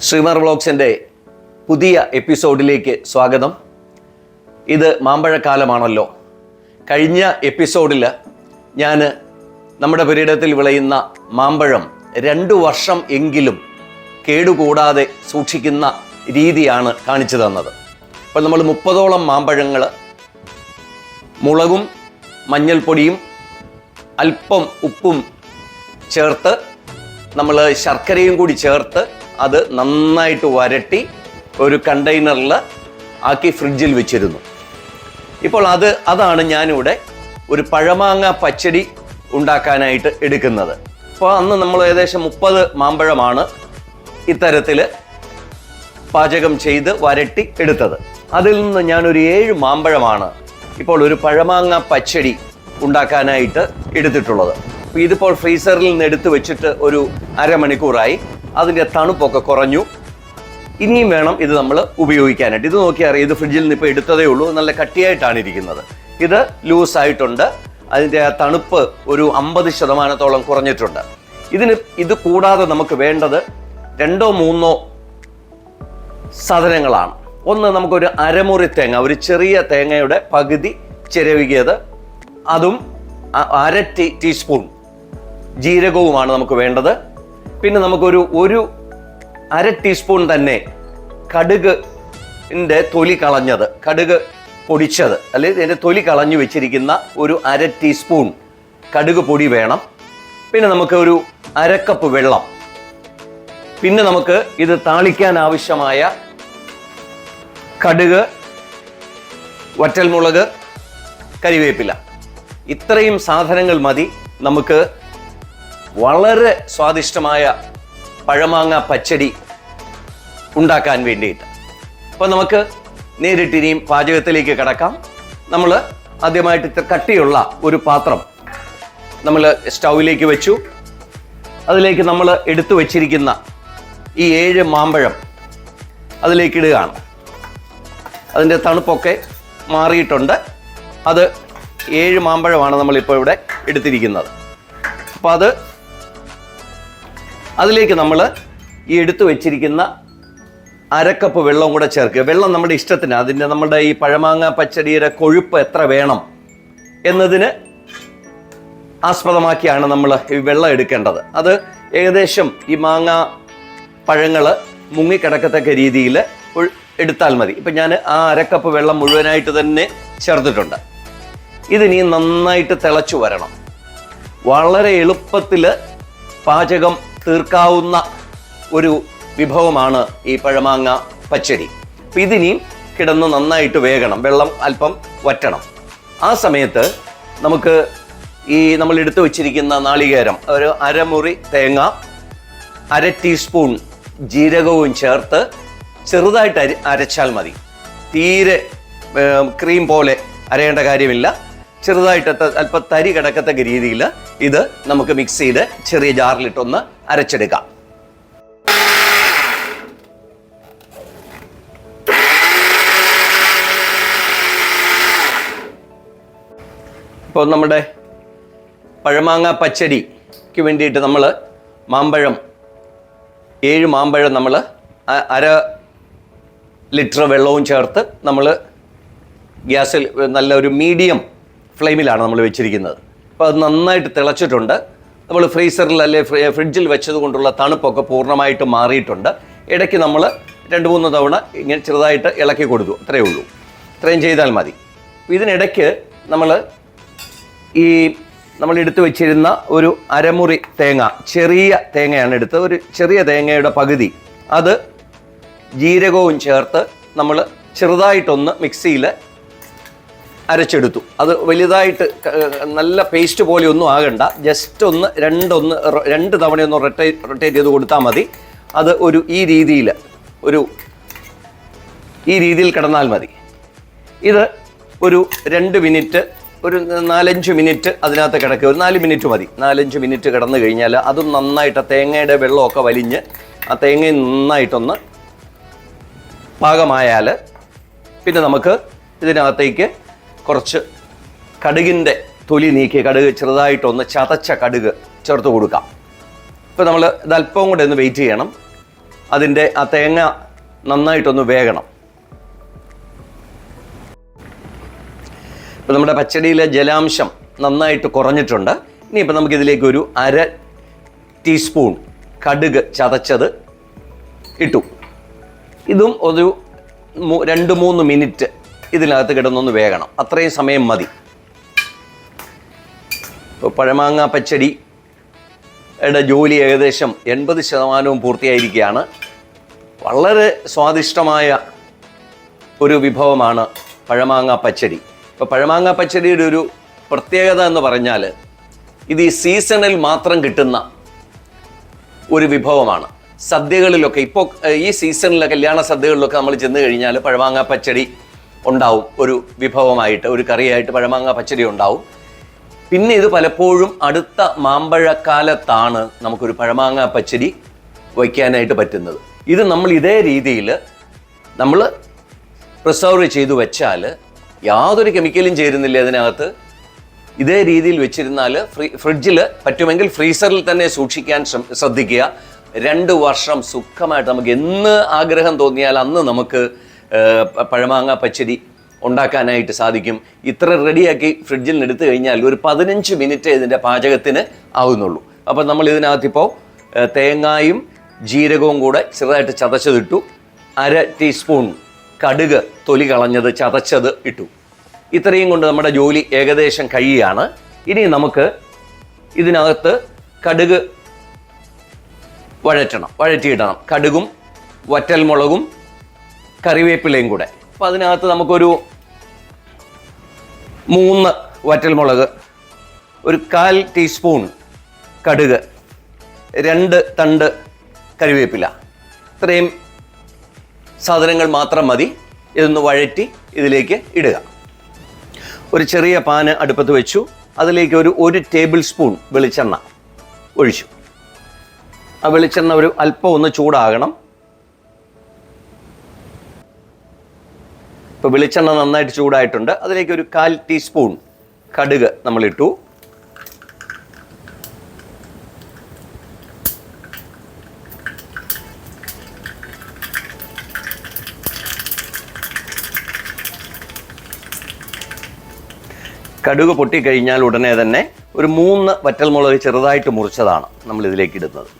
ശ്രീമാർ വ്ളോഗ്സിന്റെ പുതിയ എപ്പിസോഡിലേക്ക് സ്വാഗതം. ഇത് മാമ്പഴക്കാലമാണല്ലോ. കഴിഞ്ഞ എപ്പിസോഡിൽ ഞാൻ നമ്മുടെ പുരീടത്തിൽ വിളയുന്ന മാമ്പഴം രണ്ടു വർഷം എങ്കിലും കേടുകൂടാതെ സൂക്ഷിക്കുന്ന രീതിയാണ് കാണിച്ചു തന്നത്. അപ്പോൾ നമ്മൾ മുപ്പതോളം മാമ്പഴങ്ങൾ മുളകും മഞ്ഞൾപ്പൊടിയും അല്പം ഉപ്പും ചേർത്ത് നമ്മൾ ശർക്കരയും കൂടി ചേർത്ത് അത് നന്നായിട്ട് വരട്ടി ഒരു കണ്ടെയ്നറിൽ ആക്കി ഫ്രിഡ്ജിൽ വെച്ചിരുന്നു. ഇപ്പോൾ അത് അതാണ് ഞാനിവിടെ ഒരു പഴമാങ്ങ പച്ചടി ഉണ്ടാക്കാനായിട്ട് എടുക്കുന്നത്. അപ്പോൾ അന്ന് നമ്മൾ ഏകദേശം മുപ്പത് മാമ്പഴമാണ് ഇത്തരത്തിൽ പാചകം ചെയ്ത് വരട്ടി എടുത്തത്. അതിൽ നിന്ന് ഞാനൊരു ഏഴ് മാമ്പഴമാണ് ഇപ്പോൾ ഒരു പഴമാങ്ങ പച്ചടി ഉണ്ടാക്കാനായിട്ട് എടുത്തിട്ടുള്ളത്. ഇതിപ്പോൾ ഫ്രീസറിൽ നിന്ന് എടുത്തു വെച്ചിട്ട് ഒരു അരമണിക്കൂറായി. അതിന്റെ തണുപ്പൊക്കെ കുറഞ്ഞു. ഇനിയും വേണം ഇത് നമ്മൾ ഉപയോഗിക്കാനായിട്ട്. ഇത് നോക്കിയാൽ ഇത് ഫ്രിഡ്ജിൽ നിന്ന് ഇപ്പോൾ എടുത്തതേ ഉള്ളൂ. നല്ല കട്ടിയായിട്ടാണ് ഇരിക്കുന്നത്. ഇത് ലൂസായിട്ടുണ്ട്. അതിന്റെ തണുപ്പ് ഒരു അമ്പത് ശതമാനത്തോളം കുറഞ്ഞിട്ടുണ്ട്. ഇതിന് ഇത് കൂടാതെ നമുക്ക് വേണ്ടത് രണ്ടോ മൂന്നോ സാധനങ്ങളാണ്. ഒന്ന് നമുക്കൊരു അരമുറി തേങ്ങ ഒരു ചെറിയ തേങ്ങയുടെ പകുതി ചിരവികിയത്. അതും അര ടീ ടീസ്പൂൺ ജീരകവുമാണ് നമുക്ക് വേണ്ടത്. പിന്നെ നമുക്കൊരു ഒരു അര ടീസ്പൂൺ തന്നെ കടുക് ന്റെ തൊലി കളഞ്ഞത് കടുക് പൊടിച്ചത്. അല്ലെങ്കിൽ ഇതിന്റെ തൊലി കളഞ്ഞു വെച്ചിരിക്കുന്ന ഒരു അര ടീസ്പൂൺ കടുക് പൊടി വേണം. പിന്നെ നമുക്ക് ഒരു അരക്കപ്പ് വെള്ളം. പിന്നെ നമുക്ക് ഇത് താളിക്കാൻ ആവശ്യമായ കടുക് വറ്റൽമുളക് കരിവേപ്പില. ഇത്രയും സാധനങ്ങൾ മതി നമുക്ക് വളരെ സ്വാദിഷ്ടമായ പഴമാങ്ങ പച്ചടി ഉണ്ടാക്കാൻ വേണ്ടിയിട്ട്. അപ്പോൾ നമുക്ക് നേരിട്ട് ഇനിയും പാചകത്തിലേക്ക് കിടക്കാം. നമ്മൾ ആദ്യമായിട്ട് ഇത്ര കട്ടിയുള്ള ഒരു പാത്രം നമ്മൾ സ്റ്റൗവിലേക്ക് വെച്ചു. അതിലേക്ക് നമ്മൾ എടുത്തു വച്ചിരിക്കുന്ന ഈ ഏഴ് മാമ്പഴം അതിലേക്ക് ഇടുകയാണ്. അതിന്റെ തണുപ്പൊക്കെ മാറിയിട്ടുണ്ട്. അത് ഏഴ് മാമ്പഴമാണ് നമ്മളിപ്പോൾ ഇവിടെ എടുത്തിരിക്കുന്നത്. അപ്പോൾ അത് അതിലേക്ക് നമ്മൾ ഈ എടുത്തു വെച്ചിരിക്കുന്ന അരക്കപ്പ് വെള്ളം കൂടെ ചേർക്കുക. വെള്ളം നമ്മുടെ ഇഷ്ടത്തിന് അതിന്റെ നമ്മുടെ ഈ പഴമാങ്ങ പച്ചടിയുടെ കൊഴുപ്പ് എത്ര വേണം എന്നതിന് ആസ്പദമാക്കിയാണ് നമ്മൾ ഈ വെള്ളം എടുക്കേണ്ടത്. അത് ഏകദേശം ഈ മാങ്ങ പഴങ്ങൾ മുങ്ങിക്കിടക്കത്തക്ക രീതിയിൽ എടുത്താൽ മതി. ഇപ്പം ഞാൻ ആ അരക്കപ്പ് വെള്ളം മുഴുവനായിട്ട് തന്നെ ചേർത്തിട്ടുണ്ട്. ഇതിനി നന്നായിട്ട് തിളച്ചു വരണം. വളരെ എളുപ്പത്തിൽ പാചകം തീർക്കാവുന്ന ഒരു വിഭവമാണ് ഈ പഴമാങ്ങ പച്ചടി. അപ്പം ഇതിനിയും കിടന്ന് നന്നായിട്ട് വേകണം. വെള്ളം അല്പം വറ്റണം. ആ സമയത്ത് നമുക്ക് ഈ നമ്മൾ എടുത്തു വച്ചിരിക്കുന്ന നാളികേരം ഒരു അരമുറി തേങ്ങ അര ടീസ്പൂൺ ജീരകവും ചേർത്ത് ചെറുതായിട്ട് അരി അരച്ചാൽ മതി. തീരെ ക്രീം പോലെ അരയേണ്ട കാര്യമില്ല. ചെറുതായിട്ട് അല്പ തരി കിടക്കത്തക്ക രീതിയിൽ ഇത് നമുക്ക് മിക്സ് ചെയ്ത് ചെറിയ ജാറിലിട്ടൊന്ന് അരച്ചെടുക്കാം. ഇപ്പോൾ നമ്മുടെ പഴമാങ്ങ പച്ചടിക്ക് വേണ്ടിയിട്ട് നമ്മൾ മാമ്പഴം ഏഴ് മാമ്പഴം നമ്മൾ അര ലിറ്റർ വെള്ളവും ചേർത്ത് നമ്മൾ ഗ്യാസിൽ നല്ലൊരു മീഡിയം ഫ്ലെയിമിലാണ് നമ്മൾ വെച്ചിരിക്കുന്നത്. അപ്പോൾ അത് നന്നായിട്ട് തിളച്ചിട്ടുണ്ട്. നമ്മൾ ഫ്രീസറിൽ അല്ലെ ഫ്രിഡ്ജിൽ വെച്ചത് കൊണ്ടുള്ള തണുപ്പൊക്കെ പൂർണമായിട്ട് മാറിയിട്ടുണ്ട്. ഇടയ്ക്ക് നമ്മൾ രണ്ട് മൂന്ന് തവണ ഇങ്ങനെ ചെറുതായിട്ട് ഇളക്കി കൊടുത്തു. അത്രയേ ഉള്ളൂ. ഇത്രയും ചെയ്താൽ മതി. ഇതിനിടയ്ക്ക് നമ്മൾ ഈ നമ്മൾ എടുത്തു വെച്ചിരുന്ന ഒരു അരമുറി തേങ്ങ ചെറിയ തേങ്ങയാണ് എടുത്തത്. ഒരു ചെറിയ തേങ്ങയുടെ പകുതി. അത് ജീരകവും ചേർത്ത് നമ്മൾ ചെറുതായിട്ടൊന്ന് മിക്സിയിൽ അരച്ചെടുത്തു. അത് വലുതായിട്ട് നല്ല പേസ്റ്റ് പോലെ ഒന്നും ആകണ്ട. ജസ്റ്റ് ഒന്ന് രണ്ടൊന്ന് രണ്ട് തവണ ഒന്ന് റൊട്ടേറ്റ് ചെയ്ത് കൊടുത്താൽ മതി. അത് ഒരു ഈ രീതിയിൽ ഒരു ഈ രീതിയിൽ കിടന്നാൽ മതി. ഇത് ഒരു രണ്ട് മിനിറ്റ് ഒരു നാലഞ്ച് മിനിറ്റ് അതിനകത്ത് കിടക്കുക. ഒരു നാല് മിനിറ്റ് മതി. നാലഞ്ച് മിനിറ്റ് കിടന്നു കഴിഞ്ഞാൽ അതും നന്നായിട്ട് തേങ്ങയുടെ വെള്ളമൊക്കെ വലിഞ്ഞ് ആ തേങ്ങ നന്നായിട്ടൊന്ന് പാകമായാൽ പിന്നെ നമുക്ക് ഇതിനകത്തേക്ക് കുറച്ച് കടുകിന്റെ തൊലി നീക്കി കടുക് ചെറുതായിട്ടൊന്ന് ചതച്ച കടുക് ചേർത്ത് കൊടുക്കാം. ഇപ്പോൾ നമ്മൾ ഇത് അല്പം കൂടെ ഒന്ന് വെയിറ്റ് ചെയ്യണം. അതിന്റെ ആ തേങ്ങ നന്നായിട്ടൊന്ന് വേകണം. ഇപ്പം നമ്മുടെ പച്ചടിയിലെ ജലാംശം നന്നായിട്ട് കുറഞ്ഞിട്ടുണ്ട്. ഇനിയിപ്പോൾ നമുക്കിതിലേക്ക് ഒരു അര ടീസ്പൂൺ കടുക് ചതച്ചത് ഇട്ടു. ഇതും ഒരു രണ്ട് മൂന്ന് മിനിറ്റ് ഇതിനകത്ത് കിടന്നൊന്ന് വേകണം. അത്രയും സമയം മതി. ഇപ്പോൾ പഴമാങ്ങ പച്ചടിയുടെ ജോലി ഏകദേശം എൺപത് ശതമാനവും പൂർത്തിയായിരിക്കുകയാണ്. വളരെ സ്വാദിഷ്ടമായ ഒരു വിഭവമാണ് പഴമാങ്ങ പച്ചടി. ഇപ്പോൾ പഴമാങ്ങ പച്ചടിയുടെ ഒരു പ്രത്യേകത എന്ന് പറഞ്ഞാൽ ഇത് ഈ സീസണിൽ മാത്രം കിട്ടുന്ന ഒരു വിഭവമാണ്. സദ്യകളിലൊക്കെ ഇപ്പോൾ ഈ സീസണിലെ കല്യാണ സദ്യകളിലൊക്കെ നമ്മൾ ചെന്ന് കഴിഞ്ഞാൽ പഴമാങ്ങ പച്ചടി ഉണ്ടാവും. ഒരു വിഭവമായിട്ട് ഒരു കറിയായിട്ട് പഴമാങ്ങ പച്ചടി ഉണ്ടാവും. പിന്നെ ഇത് പലപ്പോഴും അടുത്ത മാമ്പഴക്കാലത്താണ് നമുക്കൊരു പഴമാങ്ങ പച്ചടി വയ്ക്കാനായിട്ട് പറ്റുന്നത്. ഇത് നമ്മൾ ഇതേ രീതിയിൽ നമ്മൾ പ്രിസർവ് ചെയ്തു വെച്ചാൽ യാതൊരു കെമിക്കലും ചേരുന്നില്ല അതിനകത്ത് ഇതേ രീതിയിൽ വെച്ചിരുന്നാൽ ഫ്രീ ഫ്രിഡ്ജിൽ പറ്റുമെങ്കിൽ ഫ്രീസറിൽ തന്നെ സൂക്ഷിക്കാൻ ശ്രദ്ധിക്കുക. രണ്ട് വർഷം സുഖമായിട്ട് നമുക്ക് എന്ന് ആഗ്രഹം തോന്നിയാൽ അന്ന് നമുക്ക് പഴമാങ്ങ പച്ചടി ഉണ്ടാക്കാനായിട്ട് സാധിക്കും. ഇത്ര റെഡിയാക്കി ഫ്രിഡ്ജിൽ നിന്ന് എടുത്തു കഴിഞ്ഞാൽ ഒരു പതിനഞ്ച് മിനിറ്റ് ഇതിന്റെ പാചകത്തിന് ആവുന്നുള്ളൂ. അപ്പോൾ നമ്മൾ ഇതിനകത്തിപ്പോൾ തേങ്ങായും ജീരകവും കൂടെ ചെറുതായിട്ട് ചതച്ചതിട്ടു. അര ടീസ്പൂൺ കടുക് തൊലി കളഞ്ഞത് ചതച്ചത് ഇട്ടു. ഇത്രയും കൊണ്ട് നമ്മുടെ ജോലി ഏകദേശം കഴിയുകയാണ്. ഇനി നമുക്ക് ഇതിനകത്ത് കടുക് വഴറ്റണം. വഴറ്റിയിടണം. കടുകും വറ്റൽമുളകും കറിവേപ്പിലയും കൂടെ. അപ്പം അതിനകത്ത് നമുക്കൊരു മൂന്ന് വറ്റൽമുളക് ഒരു കാൽ ടീസ്പൂൺ കടുക് രണ്ട് തണ്ട് കറിവേപ്പില ഇത്രയും സാധനങ്ങൾ മാത്രം മതി. ഇതൊന്ന് വഴറ്റി ഇതിലേക്ക് ഇടുക. ഒരു ചെറിയ പാന് അടുപ്പത്ത് വെച്ചു. അതിലേക്ക് ഒരു ഒരു ടേബിൾ സ്പൂൺ വെളിച്ചെണ്ണ ഒഴിച്ചു. ആ വെളിച്ചെണ്ണ ഒരു അല്പം ഒന്ന് ചൂടാകണം. ഇപ്പോൾ വെളിച്ചെണ്ണ നന്നായിട്ട് ചൂടായിട്ടുണ്ട്. അതിലേക്ക് ഒരു കാൽ ടീസ്പൂൺ കടുക് നമ്മളിട്ടു. കടുക് പൊട്ടിക്കഴിഞ്ഞാൽ ഉടനെ തന്നെ ഒരു മൂന്ന് വറ്റൽമുളക് ചെറുതായിട്ട് മുറിച്ചതാണ് നമ്മൾ ഇതിലേക്ക് ഇടുന്നത്.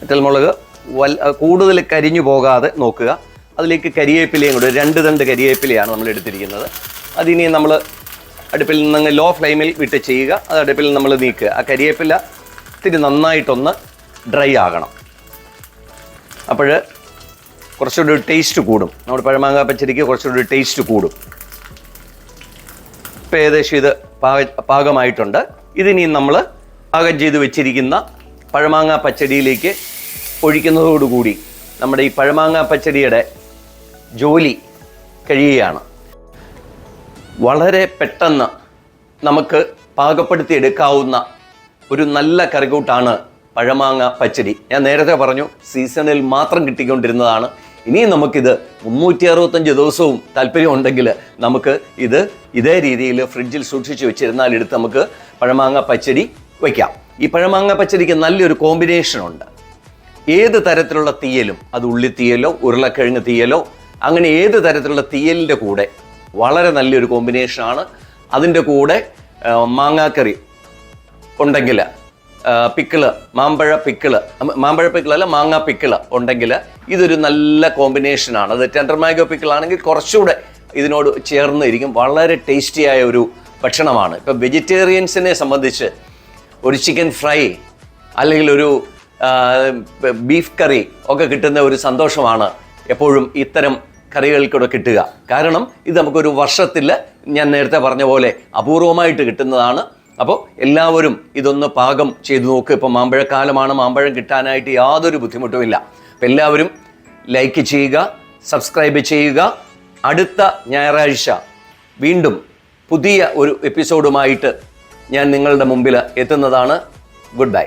വറ്റൽമുളക് വൽ കൂടുതൽ കരിഞ്ഞു പോകാതെ നോക്കുക. അതിലേക്ക് കരിയേപ്പിലയും കൂടെ രണ്ട് തണ്ട് കരിയേപ്പിലയാണ് നമ്മൾ എടുത്തിരിക്കുന്നത്. അതിനി നമ്മൾ അടുപ്പിൽ നിന്ന് ലോ ഫ്ലെയിമിൽ വിട്ട് ചെയ്യുക. അത് അടുപ്പിൽ നമ്മൾ നീക്കുക. ആ കരിയേപ്പില ഇത്തിരി നന്നായിട്ടൊന്ന് ഡ്രൈ ആകണം. അപ്പോൾ കുറച്ചുകൂടി ടേസ്റ്റ് കൂടും. നമ്മുടെ പഴമാങ്ങ പച്ചരിക്ക് കുറച്ചുകൂടി ടേസ്റ്റ് കൂടും. ഇപ്പം ഏകദേശം ഇത് പാക പാകമായിട്ടുണ്ട്. ഇതിനി നമ്മൾ പാകം ചെയ്ത് വെച്ചിരിക്കുന്ന പഴമാങ്ങ പച്ചടിയിലേക്ക് ഒഴിക്കുന്നതോടുകൂടി നമ്മുടെ ഈ പഴമാങ്ങ പച്ചടിയുടെ ജോലി കഴിയുകയാണ്. വളരെ പെട്ടെന്ന് നമുക്ക് പാകപ്പെടുത്തി എടുക്കാവുന്ന ഒരു നല്ല കറികൂട്ടാണ് പഴമാങ്ങ പച്ചടി. ഞാൻ നേരത്തെ പറഞ്ഞു സീസണിൽ മാത്രം കിട്ടിക്കൊണ്ടിരുന്നതാണ്. ഇനിയും നമുക്കിത് മുന്നൂറ്റി അറുപത്തഞ്ച് ദിവസവും താല്പര്യമുണ്ടെങ്കിൽ നമുക്ക് ഇത് ഇതേ രീതിയിൽ ഫ്രിഡ്ജിൽ സൂക്ഷിച്ച് വെച്ചിരുന്നാൽ എടുത്ത് നമുക്ക് പഴമാങ്ങ പച്ചടി വയ്ക്കാം ഈ പഴമാങ്ങ പച്ചടിക്ക് നല്ലൊരു കോമ്പിനേഷൻ ഉണ്ട്. ഏത് തരത്തിലുള്ള തീയലും അത് ഉള്ളിത്തീയലോ ഉരുളക്കിഴങ്ങ് തീയലോ അങ്ങനെ ഏത് തരത്തിലുള്ള തീയലിന്റെ കൂടെ വളരെ നല്ലൊരു കോമ്പിനേഷനാണ് അതിന്റെ കൂടെ മാങ്ങാക്കറി ഉണ്ടെങ്കിൽ പിക്കിൾ മാമ്പഴ പിക്കിൾ മാമ്പഴ പിക്കിളല്ല മാങ്ങാ പിക്കിൾ ഉണ്ടെങ്കിൽ ഇതൊരു നല്ല കോമ്പിനേഷനാണ് അത് ടെൻഡർ പിക്കിളാണെങ്കിൽ കുറച്ചുകൂടെ ഇതിനോട് ചേർന്നിരിക്കും. വളരെ ടേസ്റ്റിയായ ഒരു ഭക്ഷണമാണ്. ഇപ്പം വെജിറ്റേറിയൻസിനെ സംബന്ധിച്ച് ഒരു ചിക്കൻ ഫ്രൈ അല്ലെങ്കിൽ ഒരു ബീഫ് കറി ഒക്കെ കിട്ടുന്ന ഒരു സന്തോഷമാണ് എപ്പോഴും ഇത്തരം കറികൾക്കൂടെ കിട്ടുക. കാരണം ഇത് നമുക്കൊരു വർഷത്തിൽ ഞാൻ നേരത്തെ പറഞ്ഞ പോലെ അപൂർവമായിട്ട് കിട്ടുന്നതാണ്. അപ്പോൾ എല്ലാവരും ഇതൊന്ന് പാകം ചെയ്തു നോക്കുക ഇപ്പോൾ മാമ്പഴക്കാലമാണ് മാമ്പഴം കിട്ടാനായിട്ട് യാതൊരു ബുദ്ധിമുട്ടുമില്ല. അപ്പോൾ എല്ലാവരും ലൈക്ക് ചെയ്യുക സബ്സ്ക്രൈബ് ചെയ്യുക. അടുത്ത ഞായറാഴ്ച വീണ്ടും പുതിയ ഒരു എപ്പിസോഡുമായിട്ട് ഞാൻ നിങ്ങളുടെ മുമ്പിൽ എത്തുന്നതാണ്. Good bye.